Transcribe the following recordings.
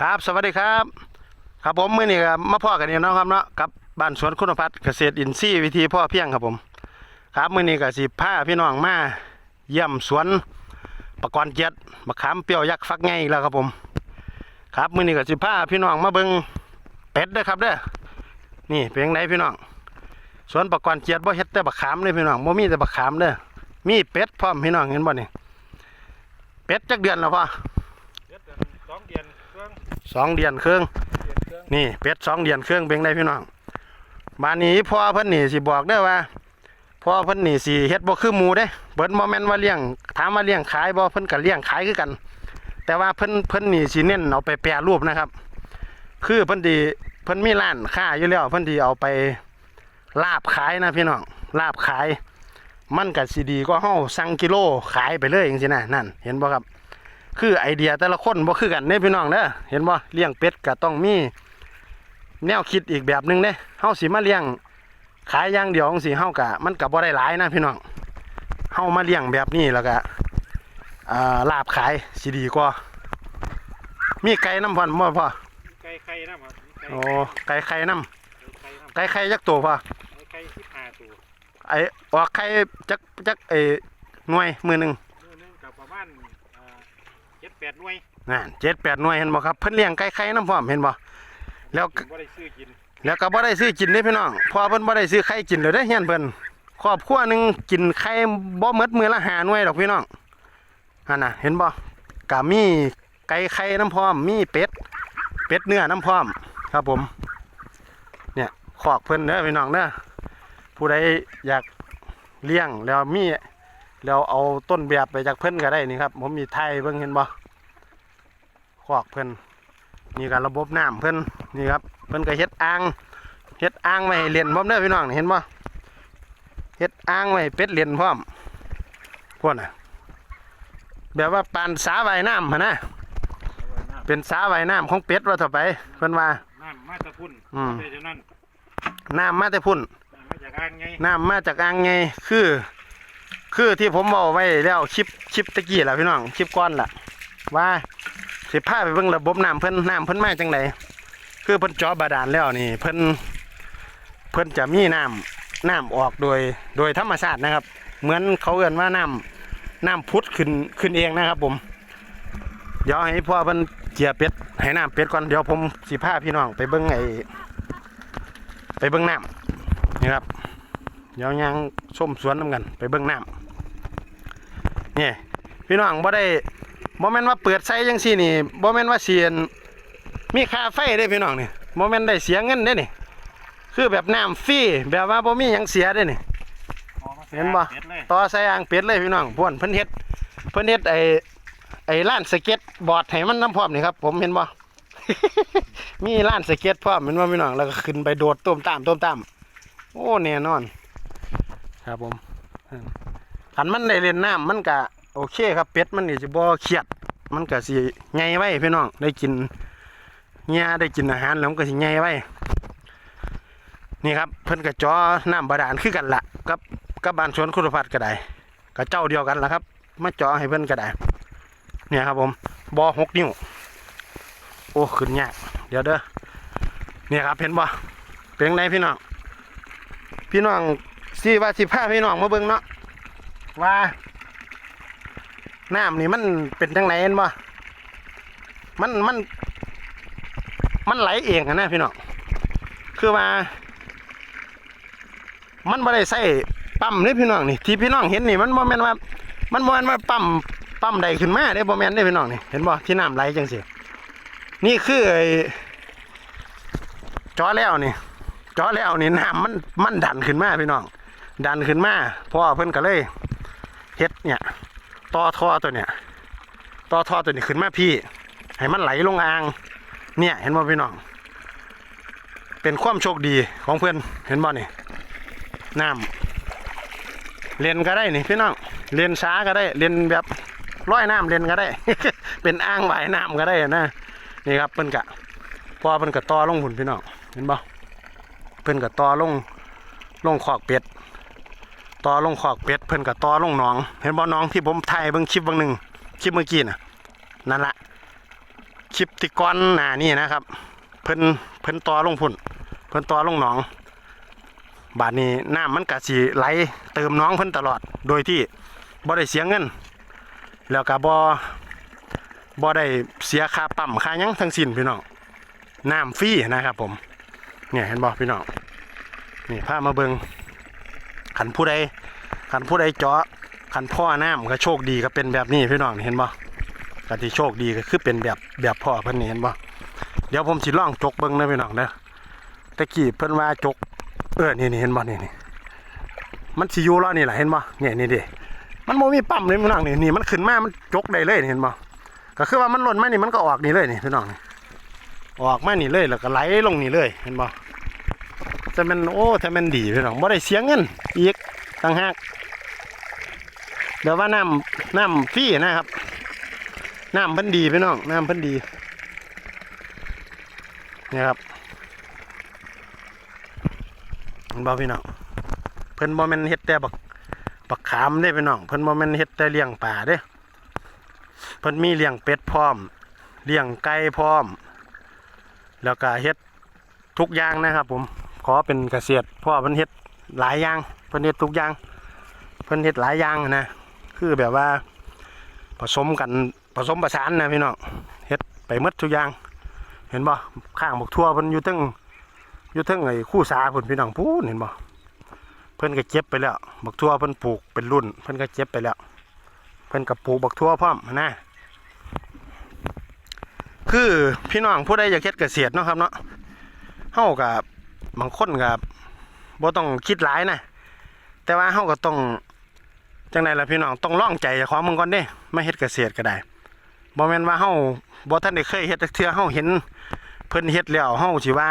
ครับสวัสดีครับ ครับผมมื้อนี้ก็มาพ่อกันอีกเนาะครับเนาะกับบ้านสวนคุณพัฒน์เกษตรอินทรีย์วิธีพ่อเพียงครับผม ครับมื้อนี้ก็สิพาพี่น้องมาเยี่ยมสวนประกรณ์เกียรติมะขามเปรี้ยวยักษ์ฟักไงอีกแล้วครับผม ครับมื้อนี้ก็สิพาพี่น้องมาเบิ่งเป็ดด้อครับเด้อนี่เป็นจังไดพี่น้องสวนประกรณ์เกียรติบ่เฮ็ดแต่บักขามเลยพี่น้องบ่มีแต่บักขามเด้อมีเป็ดพร้อมพี่น้องเห็นบ่นี่เป็ดจักเดือนแล้วพ่อ เดือนสองเดือนเครื่อง สองเดือนครึ่งเดือนเครื่องนี่เป็ดสองเดือนเครื่องเป็นไงพี่น้องบ้านนี้พ่อเพิ่นนี่สิบอกได้ว่าพ่อเพิ่นนี่สิเฮ็ดบ่คือหมูเด้เพิ่นบ่แม่นว่าเลี้ยงถามว่าเลี้ยงขายบ่เพิ่นก็เลี้ยงขายคือกัน แต่ว่าเพิ่นเพิ่นนี่สิเน้นเอาไปแปรรูปนะครับ คือเพิ่นดีเพิ่นมีร้านค้าอยู่แล้วเพิ่นดีเอาไปลาบขายนะพี่น้องลาบขาย มันก็สิดีก็เฮาสั่งกิโลขายไปเลยจังซี่นะนั่น เห็นบ่ครับ คือไอเดียแต่ละคนบ่คือกันเด้พี่น้องเด้อเห็นบ่เลี้ยงเป็ดก็ต้องมี แนวคิดอีกแบบหนึงเด้เฮาสิมาเลี้ยงขายอย่างเดียวจังซี่เฮาก็มันก็บ่ได้หลายนะพี่น้องเฮามาเลี้ยงแบบนี้แล้วก็อ่าลาบขายสิดีกว่ามีไก่น้ำพันบ่พ่อไก่ไข่นะครับไก่โอ้ไก่ไข่น้ไข่น้ำำไก่ไข่จักตัวพ่อไก่สิบห้าตัวไอ้ออกไข่จักจักไอ้หน่วยมือหนึง มื้อหนึงกับประมาณอ่าเจ็ดแปดหน่วยนั่น7 8หน่วยเห็นบ่ครับเพิ่นเลี้ยงไก่ไข่น้ำพร้อมเห็นบ่แล้วก็บ่ได้ซื้อกินแล้วก็บ่ได้ซื้อกินเด้พี่น้องเพอเพิ่นบ่ได้ซื้อไข่กินเลยเด้เฮียนเพิ่นครอบครัวหนึงกินไข่บ่หมดมื้อละ5หน่วยดอกพี่น้องหั่นน่ะเห็นบ่ก็มีไก่ไข่น้ำพร้อม มีเป็ด เป็ดเนื้อน้ำพร้อม ครับผม เนี่ยคอกเพิ่นเด้อพี่น้องเด้อผู้ใดอยากเลี้ยงแล้วมีแล้วเอาต้นแบบไปจากเพิ่นก็ได้นี่ครับ ผมมีไทยเบิ่งเห็นบ่ คอกเพิ่นนี่ก็ระบบน้ำเพิ่นนี่ครับเพิ่นก็เฮ็ดอ่างเฮ็ดอ่างไว้ให้เล่นพร้อมเด้อพี่น้องนี่เห็นบ่เฮ็ดอ่างไว้ให้เป็ดเล่นพร้อมพวกน่ะแบบว่าปานสาว่ายน้ำหั่นนะเอาไว้น้ำเป็นสาว่ายน้ำของเป็ดว่าเถอะไปเพิ่นว่าน้ำมาแตะพุ่นอืมเพราะฉะนั้นน้ำมาแต่พุ่นน้ำมาจากอ่างไงน้ำมาจากอ่างไงคือ คือที่ผมบอกไว้แล้วคลิปคลิปตะกี้แหละพี่น้องคลิปก้อนล่ะว่า สิพาไปเบิ่งระบบน้ำเพิ่นน้ำเพิ่นมาจังไดคือเพิ่นจอบาดาลแล้วนี่ เพิ่นเพิ่นจะมีน้ำน้ำออกโดยโดยธรรมชาตินะครับ เหมือนเขาเอ่นว่าน้ำน้ำพุดขึ้นขึ้นเองนะครับ ผม เดี๋ยวให้พ่อเพิ่นเจียเป็ดให้น้ำเป็ดก่อนเดี๋ยวผมสิพาพี่น้องไปเบิ่งไอไปเบิ่งน้ำนี่ครับเดี๋ยวยังชมสวนน้ำกัน ไปเบิ่งน้ำนี่พี่น้องบ่ได้ บ่แม่นว่าเปิดใส่จังซี่นี่บ่แม่นว่าเสียนมีค่าไฟเด้พี่น้องนี่บ่แม่นได้เสียเงินเด้นี่ คือแบบน้ำฟรีแบบว่าบ่มีหยังเสียเด้นี่อามาใส่เห็นบ่เป็ดเลยต่อใส่อ่างเป็ดเลยพี่น้องพ่วนเพิ่นเฮ็ดเพิ่นเฮ็ดไอ้ไอ้ร้านสเก็ตบอร์ดให้มันน้ำพร้อมนี่ครับผมเห็นบ่มีร้านสเก็ตพร้อมเห็นบ่พี่น้องแล้วก็ขึ้นไปโดดต้มตามต้มตามโอ้แน่นอน ครับผมขันมันได้เล่นน้ำมันก็ โอเคครับเป็ดมันนี่สิบ่เครียด มันก็สิใหญ่ไว้พี่น้องได้กินเงี้ยได้กินอาหารแล้วมันก็สิใหญ่ไว้นี่ครับเพิ่นก็จอน้ำบาดาลคือกันละกับกับบ้านสวนคุณพัฒน์ก็ได้ก็เจ้าเดียวกันละครับมาจอให้เพิ่นก็ได้เนี่ยครับผมบอหกนิ้วโอ้ขึ้นยากเดี๋ยวเด้อเนี่ยครับเห็นบ่เป็นไงพี่น้องพี่น้องสิว่าสิพาพี่น้องมาเบิ่งเนาะว่า น้ำนี่มันเป็นจังไหนเห็นบ่มันมัน มันไหลเองอะนะพี่น้องคือว่า มันบ่ได้ใส่ปั๊มนี่พี่น้องนี่ที่พี่น้องเห็นนี่มันบ่แม่นว่า มันบ่แม่นว่าปั๊มปั๊มใดขึ้นมาเด้บ่แม่นเด้พี่น้องนี่เห็นบ่ที่น้ำไหลจังซี่นี่คือไอ้จอแล้วนี่จอแล้วนี่น้ำมันมันดันขึ้นมาพี่น้องดันขึ้นมาพ่อเพิ่นก็เลยเฮ็ดเนี่ย ต่อท่อตัวเนี่ยต่อท่อตัวนี้ขึ้นมาพี่ ให้มันไหลลงอ่าง เนี่ยเห็นบ่พี่น้อง เป็นความโชคดีของเพื่อนเห็นบ่นี่น้ำเล่นก็ได้นี่พี่น้องเล่นช้าก็ได้เล่นแบบร้อยน้ำเล่นก็ได้ เป็นอ่างว่ายน้ำก็ได้นะนี่ครับเพิ่อนกะพอเพิ่อนกะต่อลงหุ่นพี่น้องเห็นบ่เพิ่อนกะต่อลงลงขอกเป็ด ต่อลงขอกเป็ดเพิ่นกะต่อลงหนอง เห็นบ่หนองที่ผมถ่ายเบิ่งคลิปบางหนึ่งคลิปเมื่อกี้น่ะนั่นละคลิปที่ก่อนหน้านี้นะครับ เพิ่นเพิ่นต่อลงพุ่น เพิ่นต่อลงหนอง บาดนี้น้ำมันก็สิไหลเติมน้องเพิ่นตลอด โดยที่บ่ได้เสียเงิน แล้วก็บ่บ่ได้เสียค่าปั๊มค่ายังทั้งสิ้นพี่น้องน้ำฟรีนะครับผมเนี่ยเห็นบ่พี่น้องนี่พามาเบิง ขันผู้ใดขันผู้ใดเจาะขันพ่อน้ำก็โชคดีก็เป็นแบบนี้พี่น้องเห็นบ่ก็ที่โชคดีก็คือเป็นแบบแบบพ่อเพิ่นนี่เห็นบ่เดี๋ยวผมสิล่องจกเบิ่งนะพี่น้องเด้อตะกี้เพิ่นว่าจก เออนี่นี่เห็นบ่นี่นี่มันสิอยู่ล้วนี่แหละเห็นบ่เนี่ยนี่ดิมันโมมีปั๊มเลยพี่น้องนี่นี่มันขึ้นมามันจกได้เลยเห็นบ่ก็คือว่ามันหล่นมานี่มันก็ออกนี่เลยนี่พี่น้องนี่ออกมานี่เลยแล้วก็ไหลลงนี่เลยเห็นบ่ แต่มันโอ้แต่มันดีพี่น้องบ่ได้เสียเงินอีกต่างหากเดี๋ยวว่าน้ำน้ำฟรีนะครับน้ำพิ่นดีพี่น้องน้ำพิ่นดีเนี่ยครับเห็นบ่พี่น้องเพิ่นบ่แม่นเฮ็ดแต่บักบักขามเด้พี่น้องเพิ่นบ่แม่นเฮ็ดแต่เลี้ยงป่าเด้เพิ่นมีเลี้ยงเป็ดพร้อมเลี้ยงไก่พร้อม แล้วก็เฮ็ดทุกอย่างนะครับผม ขอเป็นเกษตรเพราะเพิ่นเฮ็ดหลายอย่างเพิ่นเฮ็ดทุกอย่างเพิ่นเฮ็ดหลายอย่างนะคือแบบว่าผสมกันผสมประสานนะพี่น้องเฮ็ดไปมดทุกอย่าง เห็นบ่ข้างบักทั่วเพิ่นอยู่เทึงอยู่ทั้งไอ้คู่สาเพิ่นพี่น้องพูนเห็นบ่เพิ่นก็เจ็บไปแล้วบักทั่วเพิ่นปลูกเป็นรุ่น เพิ่นก็เจ็บไปแล้วเพิ่นก็ปลูกบักทั่วพร้อมนะคือพี่น้องผู้ใดอยากเฮ็ดเกษตรเนาะครับเนาะเฮากับ บางคนกับบ่ต้องคิดหลายนะแต่ว่าเฮาก็ต้องจังไดล่ะพี่น้องต้องลองใจเจ้าของมึงก่อนเด้มาเฮ็ดเกษตรก็ได้บ่แม่นว่าเฮาบ่ทันได้เคยเฮ็ดเทื่อเฮาเห็นเพิ่นเฮ็ดแล้วเฮาสิว่า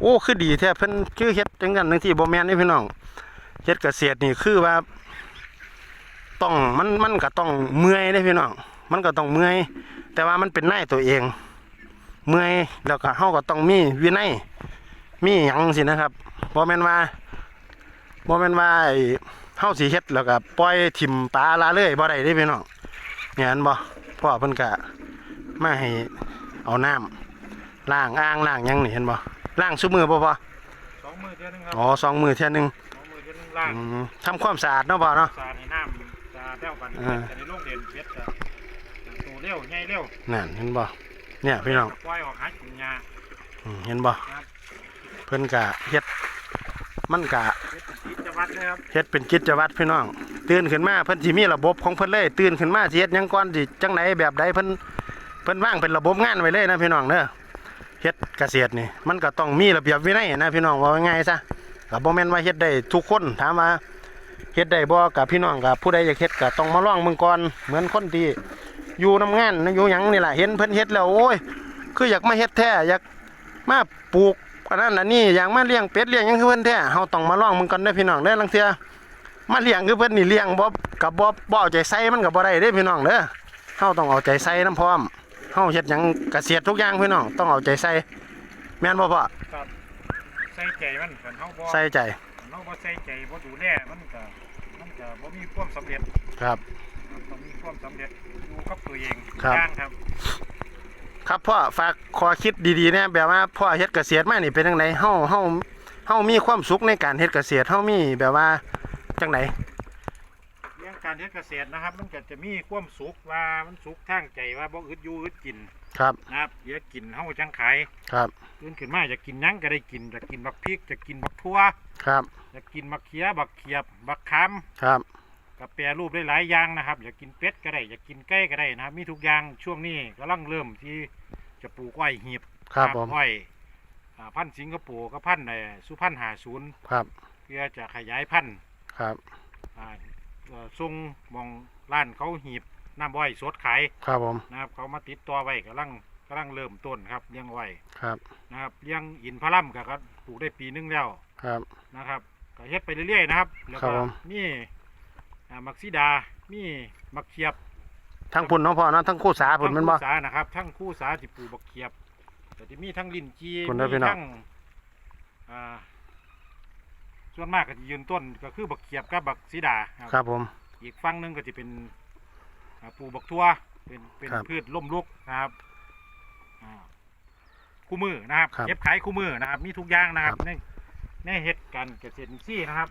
โอ้คือดีแท้เพิ่นคือเฮ็ดจังกันจังที่บ่แม่นนี่พี่น้องเฮ็ดเกษตรนี่คือว่าต้องมันมันก็ต้องเมื่อยเด้พี่น้องมันก็ต้องเมื่อย แต่ว่ามันเป็นนายตัวเอง เมื่อยแล้วก็เฮาก็ต้องมีวินัย มีหยังสินะครับบ่แม่นว่าบ่แม่นว่าไอ้เฮาสิเฮ็ดแล้วก็ปล่อยถิ่มปลาละเลยบ่ได้เด้พี่น้องเนี่ยอันบ่พ่อเพิ่นก็มาให้เอาน้ำล้างอ่างล้างหยังนี่เห็นบ่ล่างซุมือบ่พอสองมือเท่านึงครับอ๋อสองมือเท่ยหนึงสองมือเท่านึงล่างอืมทำความสะอาดเนาะพ่อเนาะ สาดในน้ำสาดเท่ากันอ่า แต่ในโรงเรียนเพชรจะตัวเร็วใหญ่เร็วนั่นเห็นบ่เนี่ยพี่น้อง ปล่อยออกหากินยาอืมเห็นบ่เพิ่นกะเฮ็ดมันกะเพชรกิจวัตรเลยครับเฮ็ดเป็นกิจวัตรพี่น้อง ตื่นขึ้นมาเพิ่นสิมีระบบของเพิ่นเลยตื่นขึ้นมาสิเฮ็ดหยังก่อนสิจังไดแบบใดเพิ่นเพิ่นวางเป็นระบบงานไว้เลยนะพี่น้องเด้อเฮ็ดเกษตรนี่มันก็ต้องมีระเบียบวินัยนะพี่น้องว่าง่ายซะก็บ่แม่นว่าเฮ็ดได้ทุกคนถามว่าเฮ็ดได้บ่กับพี่น้องกับผู้ใดอยากเฮ็ดก็ต้องมาลองเบิ่งก่อนเหมือนคนที่อยู่นํงานอยู่หยังนี่ล่ะเห็นเพิ่นเฮ็ดแล้วโอ้ยคืออยากมาเฮ็ดแท้อยากมาปลูก อันนั้นอันนี้อยากมาเลี้ยงเป็ดเลี้ยงหยังคือเพิ่นแท้เฮาต้องมาลองมึงก่อนเด้อพี่น้องเด้อลังเทื่อมาเลี้ยงคือเพิ่นนี่เลี้ยงบ่กับบ่บ่เอาใจใส่มันก็บ่ได้เด้พี่น้องเด้อเฮาต้องเอาใจใส่นํพร้อมเฮาเฮ็ดหยังเกษตรทุกอย่างพี่น้องต้องเอาใจใส่แม่นบ่พ่อครับใส่ใจมันกันเฮาบ่ใส่ใจเฮาบ่ใส่ใจบ่ดูแลมันก็มันก็บ่มีความสำเร็จครับมันต้องมีความสำเร็จอยู่กับตัวเองครับย่างครับ ครับพ่อฝากขอคิดดีๆนะแบบว่าพ่อเฮ็ดเกษตรมานี่เป็นจังไดเฮาเฮาเฮามีความสุขในการเฮ็ดเกษตรเฮามีแบบว่าจังไดเรื่องการเฮ็ดเกษตรนะครับ มันก็จะมีความสุขว่ามันสุขทางใจว่าบ่อึดอยู่อึดกินครับนะครับเดี๋ยวกินเฮาจังขายครับตื่นขึ้นมาจะกินหยังก็ได้กินจะกินบักพริกจะกินบักทั่วครับจะกินบักเขียบักเขียบบักคครับำกับแปรรูปได้หลายอย่างนะครับอยากกินเป็ดก็ได้อยากกินไก่ก็ได้นะครับมีทุกอย่างช่วงนี้กำลังเริ่มที่ จะปลูกอ้อยหีบครับผม อ้อยอ่าพันธุ์สิงคโปร์กับพันธุ์ไอ้สุพรรณหาศูนย์ครับเพื่อจะขยายพันธุ์ครับอ่าเอ่อส่งหมองร้านเขาหีบน้ำอ้อยสดขายครับผมนะครับ เขามาติดต่อไว้กำลังกำลังเริ่มต้นครับเลี้ยงอ้อยครับนะครับเลี้ยงอินพะลัมก็ครับปลูกได้ปีนึงแล้ว ครับ นะครับก็เฮ็ดไปเรื่อยๆนะครับ แล้วครัก็บผม มีอ่ามักซีดา มีมักเขียบ ทั้งพุ่นเน้องพ่อเนาะทั้งคู่สาพุ่นแมันบ่คู่สานะครับ ทั้งคู่สาที่ปลูกบักเขียบแต่ที่มีทั้งลิ้นจีคุณเด้อพี่มีน้อง ทั้งอ่าส่วนมากก็จะยืนต้นก็คือบักเขียบกับบักซีดาครับครับผม อีกฝั่งหนึงก็จะเป็นอ่าปลูกบักทั่วเป็นเป็นครับ พืชล่มลุกนะครับคู่มือนะครับครับเก็บขายคู่มือนะครับ มีทุกอย่างนะครับครับในในเฮ็ดการเกษตรอินทรีย์นะครับ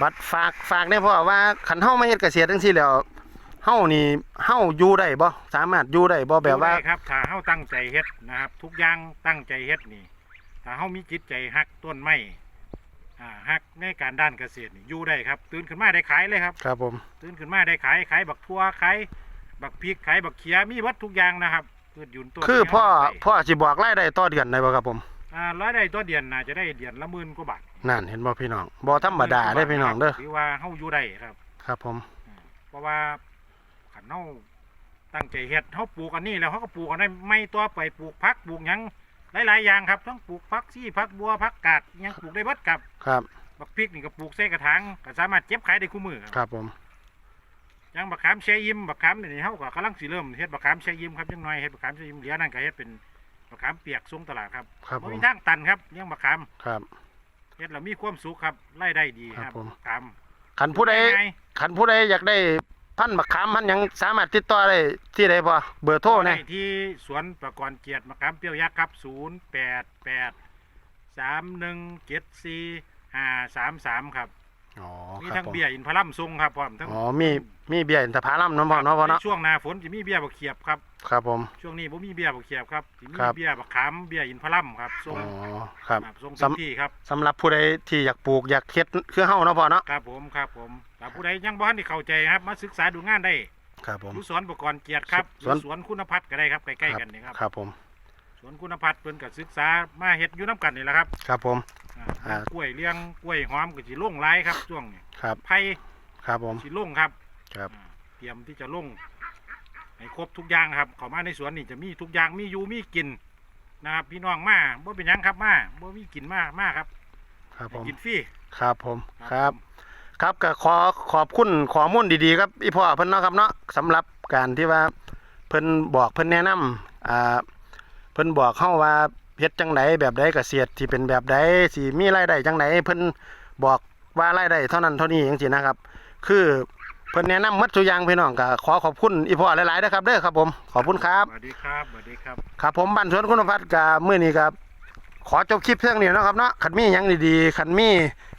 บัดฝากฝากได้พ่อว่าคันเฮามาเฮ็ดเกษตรจังซี่แล้ว เฮานี่เฮาอยู่ได้บ่สามารถอยู่ได้บ่แบบว่าดูได้ครับถ้าเฮาตั้งใจเฮ็ดนะครับ ทุกอย่างตั้งใจเฮ็ดนี่ ถ้าเฮามีจิตใจฮักต้นไม้อ่าฮักในการด้านเกษตรนี่อยู่ได้ครับ ตื่นขึ้นมาได้ขายเลยครับ ครับผม ตื่นขึ้นมาได้ขายขายบักทั่วขายบักพริกขายบักเขียมีวัดทุกอย่างนะครับพืชยืนต้นคือที่พ่อเาไปพ่อสิบอกรายได้ต่อเดือนได้บ่ครับผมอ่าร้อยได้ตัวเดือนน่าจะได้เดือนละหมื่นกว่าบาทนั่นเห็นบ่พี่น้องบ่ธรรมดาได้พี่น้องเด้อ ถือว่าเฮาอยู่ได้ครับ ครับผม เพราะว่า ขันเฮาตั้งใจเฮ็ดเฮาปลูกอันนี้แล้วเฮาก็ปลูกอันนั้นไม่ตัวไปปลูกพักปลูกหยังหลายๆอย่างครับทั้งปลูกพักซี่พักบัวพักกาดหยังปลูกได้เบิดครับครับ บักพริกนี่ก็ปลูกใส่กระถางก็สามารถเก็บขายได้คู่มือครับครับผม อยังบักขามแช่ยิ้มบักขามนี่เฮาก็กำลังสิเริ่มเฮ็ดบักขามแช่ยิ้มครับจังหน่อยเฮ็ดบักขามแช่ยิ้มเหลือนั่นก็เฮ็ดเป็นบักขามเปียกส่งตลาดครับครับบ่ผม มีทางตันครับเลี้ยงบักขามครับ เฮ็ดแล้วมีความสุขครับรายได้ดีคครัรับบผมบักขามคันผู้ใดง่ายคันผู้ใดอยากได้ พันธุ์มะขามพันธุ์หยังสามารถติดต่อได้ที่ใดพ่อเบอร์โทรได้นะที่สวนประกรณ์เกียรติมะขามเปรี้ยวยักษ์ครับ 088 3174 533 ครับ อ๋อมีครับทั้งผมเบี้ยอินทผลัมทรงครับพร้อมทั้งอ๋อมีมีเบียร์อินทผลัมเนาะพ่อเนาะพ่อเนาะ ในช่วงหน้าฝนจะมีเบี้ยบักเขียบครับ ครับผม ช่วงนี้บ่มีเบี้ยบักเขียบครับสิมีครับ เบี้ยบักขามเบี้ยอินทผลัมครับทรงอ๋อครับครับทรงสำเต็มที่ครับสำหรับผู้ใดที่อยากปลูกอยากเฮ็ดคือเฮาเนาะพ่อเนาะครับผมครับผมถ้าผู้ใดยังบ่ทันได้เข้าใจครับ มาศึกษาดูงานได้ครับผมอยู่สวนประกรณ์เกียรติครับอสวนยู่สวนคุณพัฒน์ก็ได้ครับใกล้ๆกันนี่ครับครับผมสวนคุณพัฒน์เพิ่นก็ศึกษามาเฮ็ดอยู่น้กันนี่แหละครับครับผม อ่าอ่า กล้วยเลี้ยงกล้วยหอมก็สิลงหลายครับช่วงนี้ครับไผ่ครับผมสิลงครับครับ อ่าเตรียมที่จะลง ให้ครบทุกอย่างครับเข้ามาในสวนนี่จะมีทุกอย่างมีอยู่มีกินนะครับ พี่น้องมาบ่เป็นหยังครับมาบ่มีกินมามาครับครับผม ให้กินฟรี ครับผม ครับผมครับก็ขอขอบคุณข้อมูลดีๆครับอีพ่อเพิ่นเนาะครับเนาะสำหรับการที่ว่าเพิ่นบอกเพิ่นแนะนำอ่าเพิ่นบอกเฮาว่าเฮ็ดจังไดแบบใดเกษตรที่เป็นแบบใดสิมีรายได้จังไดเพิ่นบอกว่ารายได้เท่านั้นเท่านี้จังซี่นะครับ คือ เพิ่นแนะนำหมดทุกอย่างพี่น้องก็ขอขอบคุณอีพ่อหลายๆนะครับเด้อครับผมขอบคุณครับสวัสดีครับสวัสดีครับครับผมบ้านสวนคุณพัฒน์กับมื้อนี้ครับขอจบคลิปเพียงนี้เนาะครับเนาะคันมีหยังดีๆคันมี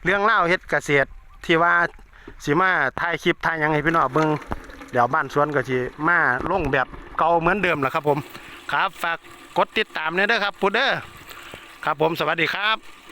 เรื่องเล่าวเฮ็ดเกษตรที่ว่าสิมาถ่ายคลิปถ่ายหยังให้พี่น้องเบิ่งเดี๋ยวบ้านสวนก็สิมาลงแบบเก่าเหมือนเดิมแหละครับผมครับฝากกดติดตามเนี่ยเด้อครับพุดเด้อครับผมสวัสดีครับ